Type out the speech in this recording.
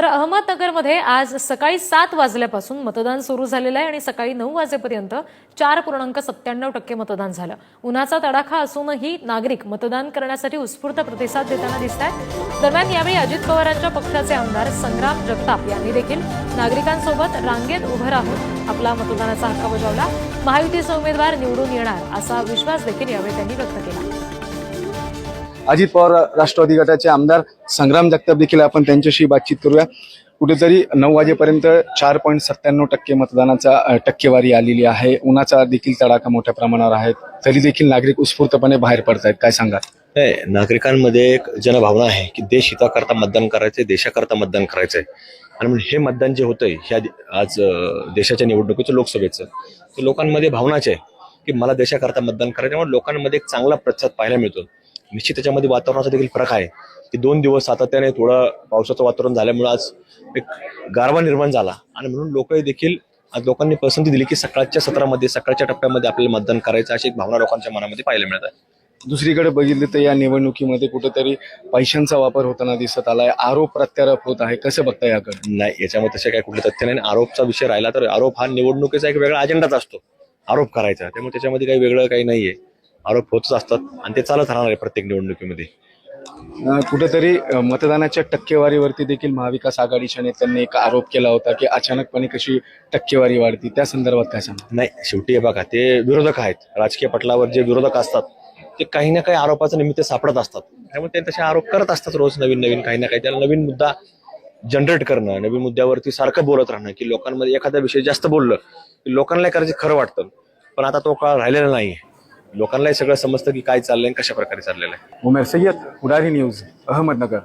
तर अहमदनगरमध्ये आज सकाळी सात वाजल्यापासून मतदान सुरू झालेलं आहे आणि सकाळी नऊ वाजेपर्यंत चार पूर्णांक सत्त्याण्णव टक्के मतदान झालं. उन्हाचा तडाखा असूनही नागरिक मतदान करण्यासाठी उत्स्फूर्त प्रतिसाद देताना दिसत आहेत दरम्यान यावेळी अजित पवारांच्या पक्षाचे आमदार संग्राम जगताप यांनी देखील नागरिकांसोबत रांगेत उभं राहून आपला मतदानाचा हक्क बजावला. महायुतीचे उमेदवार निवडून येणार असा विश्वास देखील यावेळी त्यांनी व्यक्त केला. अजित पवार राष्ट्रवादी गटाचे आमदार संग्राम जगताप देखील आपण त्यांच्याशी बातचीत करूया. कुठेतरी नऊ वाजेपर्यंत चार पॉईंट सत्त्याण्णव टक्के मतदानाचा टक्केवारी आलेली आहे. उन्हाचा देखील तडाखा मोठ्या प्रमाणावर आहे. तरी देखील नागरिक उत्स्फूर्तपणे बाहेर पडत आहेत काय सांगा नागरिकांमध्ये एक जनभावना आहे की देश हिताकरता मतदान करायचंय देशाकरता मतदान करायचंय. आणि हे मतदान जे होतंय ह्या आज देशाच्या निवडणुकीचं लोकसभेचं ते लोकांमध्ये भावनाच आहे की मला देशाकरता मतदान करायचं म्हणून लोकांमध्ये एक चांगला प्रतिसाद पाहायला मिळतो. निश्चित त्याच्यामध्ये वातावरणाचा देखील फरक आहे. की दोन दिवस सातत्याने थोडं पावसाचं वातावरण झाल्यामुळे आज एक गारवा निर्माण झाला. आणि म्हणून लोक देखील आज लोकांनी पसंती दिली की सकाळच्या सत्रामध्ये सकाळच्या टप्प्यामध्ये आपल्याला मतदान करायचं अशी एक भावना लोकांच्या मनामध्ये पाहायला मिळत आहे. दुसरीकडे बघितलं तर या निवडणुकीमध्ये कुठेतरी पैशांचा वापर होताना दिसत आलाय. आरोप प्रत्यारोप होत आहे. कसं बघता याकडे? नाही याच्यामध्ये तसे काही कुठले तथ्य नाही. आणि आरोपचा विषय राहिला तर आरोप हा निवडणुकीचा एक वेगळा अजेंडाच असतो. आरोप करायचा. त्यामुळे त्याच्यामध्ये काही वेगळं काही नाहीये. आरोप होतच असतात आणि ते चालत राहणार आहे प्रत्येक निवडणुकीमध्ये. कुठेतरी मतदानाच्या टक्केवारीवरती देखील महाविकास आघाडीच्या नेत्यांनी एक आरोप केला होता की अचानकपणे कशी टक्केवारी वाढती त्या संदर्भात काय सांगा नाही शेवटी हे बघा ते विरोधक आहेत. राजकीय पटलावर जे विरोधक असतात ते काही ना काही आरोपाचं निमित्त सापडत असतात. त्यामुळे ते तसे आरोप करत असतात रोज नवीन नवीन काही ना काही. त्याला नवीन मुद्दा जनरेट करणं नवीन मुद्द्यावरती सारखं बोलत राहणं की लोकांमध्ये एखादा विषय जास्त बोललं की लोकांना करायचं खरं वाटतं. पण आता तो काळ राहिलेला नाहीये. लोकांनाही सगळं समजतं की काय चाललंय कशा प्रकारे चाललेलं आहे. उमेर सय्यद पुढारी न्यूज अहमदनगर.